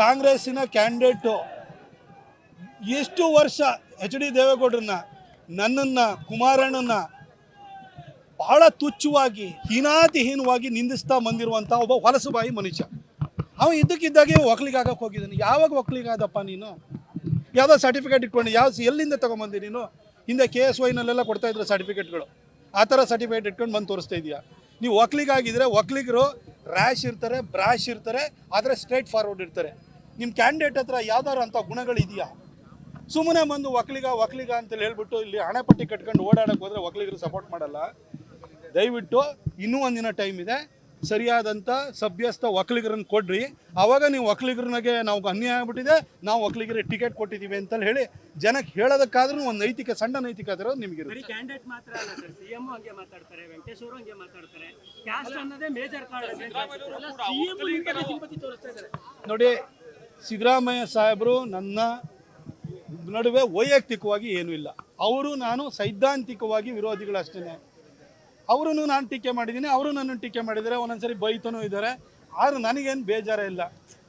ಕಾಂಗ್ರೆಸ್ಸಿನ ಕ್ಯಾಂಡಿಡೇಟು ಎಷ್ಟು ವರ್ಷ ಎಚ್ ಡಿ ದೇವೇಗೌಡರನ್ನ, ನನ್ನನ್ನು ಕುಮಾರಣ್ಣನ ಬಹಳ ತುಚ್ಛವಾಗಿ, ಹೀನಾತಿಹೀನವಾಗಿ ನಿಂದಿಸ್ತಾ ಬಂದಿರುವಂಥ ಒಬ್ಬ ವಲಸುಬಾಯಿ ಮನುಷ್ಯ. ಅವ ಇದ್ದಕ್ಕಿದ್ದಾಗೆ ಒಕ್ಲಿಗಾಗಕ್ಕೆ ಹೋಗಿದ್ದಾನೆ. ಯಾವಾಗ ಒಕ್ಲಿಗಾದಪ್ಪ ನೀನು? ಯಾವುದೋ ಸರ್ಟಿಫಿಕೇಟ್ ಇಟ್ಕೊಂಡು, ಯಾವ ಎಲ್ಲಿಂದ ತೊಗೊಂಬಂದಿ ನೀನು? ಹಿಂದೆ ಕೆ ಎಸ್ ವೈನಲ್ಲೆಲ್ಲ ಕೊಡ್ತಾ ಇದ್ರು ಸರ್ಟಿಫಿಕೇಟ್ಗಳು ಆ ಥರ ಸರ್ಟಿಫಿಕೇಟ್ ಇಟ್ಕೊಂಡು ಬಂದು ತೋರಿಸ್ತಾ ಇದೆಯಾ? ನೀವು ಒಕ್ಲಿಗಾಗಿದ್ರೆ ಒಕ್ಲಿಗರು ರ್ಯಾಶ್ ಇರ್ತಾರೆ ಬ್ರಾಶ್ ಇರ್ತಾರೆ, ಆದರೆ ಸ್ಟ್ರೈಟ್ ಫಾರ್ವರ್ಡ್ ಇರ್ತಾರೆ. ನಿಮ್ಮ ಕ್ಯಾಂಡಿಡೇಟ್ ಹತ್ರ ಯಾವ್ದಾರು ಅಂಥ ಗುಣಗಳಿದೆಯಾ? ಸುಮ್ಮನೆ ಬಂದು ಒಕ್ಕಲಿಗ ಒಕ್ಕಲಿಗ ಅಂತೇಳಿ ಹೇಳ್ಬಿಟ್ಟು ಇಲ್ಲಿ ಹಣಪಟ್ಟಿ ಕಟ್ಕೊಂಡು ಓಡಾಡಕ್ಕೆ ಹೋದರೆ ಒಕ್ಕಲಿಗರು ಸಪೋರ್ಟ್ ಮಾಡಲ್ಲ. ದಯವಿಟ್ಟು ಇನ್ನೂ ಒಂದಿನ ಟೈಮ್ ಇದೆ. ಸರಿಯಾದಂಥ ಸಭ್ಯಸ್ಥ ಒಕ್ಕಲಿಗರನ್ನ ಕೊಡ್ರಿ. ಆವಾಗ ನೀವು ಒಕ್ಕಲಿಗರನಿಗೆ ನಾವು ಅನ್ಯಾಯ ಆಗ್ಬಿಟ್ಟಿದೆ ನಾವು ಒಕ್ಕಲಿಗರಿಗೆ ಟಿಕೆಟ್ ಕೊಟ್ಟಿದ್ದೀವಿ ಅಂತ ಹೇಳಿ ಜನಕ್ಕೆ ಹೇಳೋದಕ್ಕಾದ್ರೂ ಒಂದು ನೈತಿಕ ಸಣ್ಣ ನೈತಿಕ ಇರೋದು ನಿಮಗೆ ನೋಡಿ ಸಿದ್ದರಾಮಯ್ಯ ಸಾಹೇಬರು ನನ್ನ ನಡುವೆ ವೈಯಕ್ತಿಕವಾಗಿ ಏನೂ ಇಲ್ಲ. ಅವರು ನಾನು ಸೈದ್ಧಾಂತಿಕವಾಗಿ ವಿರೋಧಿಗಳಷ್ಟೇ ಅವರನ್ನು ನಾನು ಟೀಕೆ ಮಾಡಿದ್ದೀನಿ, ಅವರು ನನ್ನನ್ನು ಟೀಕೆ ಮಾಡಿದ್ದಾರೆ, ಒಂದೊಂದ್ಸರಿ ಬೈತನು ಇದ್ದಾರೆ. ಆದರೆ ನನಗೇನು ಬೇಜಾರೇ ಇಲ್ಲ.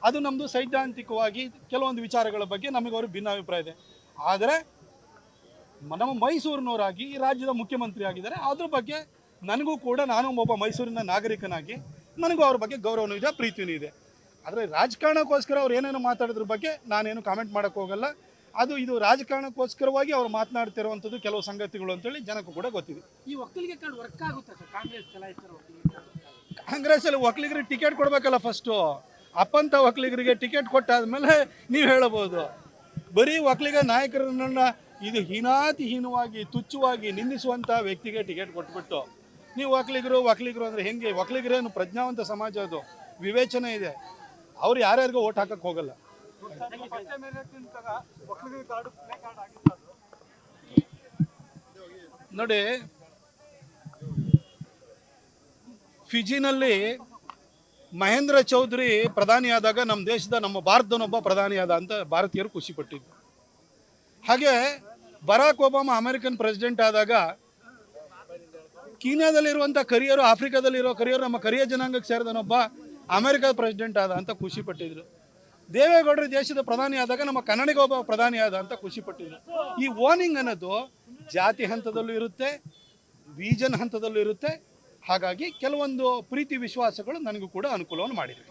ಅದು ನಮ್ಮದು ಸೈದ್ಧಾಂತಿಕವಾಗಿ ಕೆಲವೊಂದು ವಿಚಾರಗಳ ಬಗ್ಗೆ ನಮಗೆ ಅವರು ಭಿನ್ನಾಭಿಪ್ರಾಯ ಇದೆ. ಆದರೆ ನಮ್ಮ ಮೈಸೂರಿನವರಾಗಿ ಈ ರಾಜ್ಯದ ಮುಖ್ಯಮಂತ್ರಿ ಆಗಿದ್ದಾರೆ. ಅದ್ರ ಬಗ್ಗೆ ನನಗೂ ಕೂಡ ನಾನು ಒಬ್ಬ ಮೈಸೂರಿನ ನಾಗರಿಕನಾಗಿ ನನಗೂ ಅವ್ರ ಬಗ್ಗೆ ಗೌರವನೂ ಇದೆ ಪ್ರೀತಿಯೂ ಇದೆ. ಆದರೆ ರಾಜಕಾರಣಕ್ಕೋಸ್ಕರ ಅವ್ರು ಏನೇನು ಮಾತಾಡಿದ್ರ ಬಗ್ಗೆ ನಾನೇನು ಕಾಮೆಂಟ್ ಮಾಡೋಕ್ಕೆ ಹೋಗಲ್ಲ. ಅದು ಇದು ರಾಜಕಾರಣಕ್ಕೋಸ್ಕರವಾಗಿ ಅವ್ರು ಮಾತನಾಡ್ತಿರುವಂಥದ್ದು ಕೆಲವು ಸಂಗತಿಗಳು ಅಂತೇಳಿ ಜನಕ್ಕೂ ಕೂಡ ಗೊತ್ತಿದೆ. ಈ ಒಕ್ಕಲಿಗೆ ಕಾರ್ಡ್ ವರ್ಕ್ ಆಗುತ್ತೆ ಸರ್? ಕಾಂಗ್ರೆಸ್ ಚಲಾಯಿಸ್ತಾರೆ ಕಾಂಗ್ರೆಸ್ಸಲ್ಲಿ ಒಕ್ಕಲಿಗರಿಗೆ ಟಿಕೆಟ್ ಕೊಡಬೇಕಲ್ಲ ಫಸ್ಟು ಅಪ್ಪಂತ ಒಕ್ಕಲಿಗರಿಗೆ ಟಿಕೆಟ್ ಕೊಟ್ಟಾದ್ಮೇಲೆ ನೀವು ಹೇಳಬಹುದು. ಬರೀ ಒಕ್ಕಲಿಗ ನಾಯಕರನ್ನ ಇದು ಹೀನಾತಿಹೀನವಾಗಿ ತುಚ್ಛವಾಗಿ ನಿಂದಿಸುವಂಥ ವ್ಯಕ್ತಿಗೆ ಟಿಕೆಟ್ ಕೊಟ್ಬಿಟ್ಟು ನೀವು ಒಕ್ಕಲಿಗರು ಒಕ್ಕಲಿಗರು ಅಂದರೆ ಹೆಂಗೆ? ಒಕ್ಕಲಿಗರೇನು ಪ್ರಜ್ಞಾವಂತ ಸಮಾಜ ಅದು. ವಿವೇಚನೆ ಇದೆ. ಅವ್ರು ಯಾರ್ಯಾರಿಗೂ ಓಟ್ ಹಾಕಕ್ಕೆ ಹೋಗಲ್ಲ. ನೋಡಿ, ಫಿಜಿನಲ್ಲಿ ಮಹೇಂದ್ರ ಚೌಧರಿ ಪ್ರಧಾನಿಯಾದಾಗ ನಮ್ಮ ದೇಶದ ನಮ್ಮ ಭಾರತದನೊಬ್ಬ ಪ್ರಧಾನಿಯಾದ ಅಂತ ಭಾರತೀಯರು ಖುಷಿಪಟ್ಟಿದ್ರು ಹಾಗೆ ಬರಾಕ್ ಒಬಾಮ ಅಮೆರಿಕನ್ ಪ್ರೆಸಿಡೆಂಟ್ ಆದಾಗ ಕೀನ್ಯಾದಲ್ಲಿರುವಂಥ ಕರಿಯರು, ಆಫ್ರಿಕಾದಲ್ಲಿರೋ ಕರಿಯರು, ನಮ್ಮ ಕರಿಯ ಜನಾಂಗಕ್ಕೆ ಸೇರಿದನೊಬ್ಬ ಅಮೆರಿಕದ ಪ್ರೆಸಿಡೆಂಟ್ ಆದ ಅಂತ ಖುಷಿಪಟ್ಟಿದ್ರು ದೇವೇಗೌಡರು ದೇಶದ ಪ್ರಧಾನಿ ಆದಾಗ ನಮ್ಮ ಕನ್ನಡಿಗ ಒಬ್ಬ ಪ್ರಧಾನಿ ಆದ ಅಂತ ಖುಷಿಪಟ್ಟಿದ್ರು ಈ ಓನಿಂಗ್ ಅನ್ನೋದು ಜಾತಿ ಹಂತದಲ್ಲೂ ಇರುತ್ತೆ, ರೀಜನ್ ಹಂತದಲ್ಲೂ ಇರುತ್ತೆ. ಹಾಗಾಗಿ ಕೆಲವೊಂದು ಪ್ರೀತಿ ವಿಶ್ವಾಸಗಳು ನನಗೂ ಕೂಡ ಅನುಕೂಲವನ್ನು ಮಾಡಿದೆ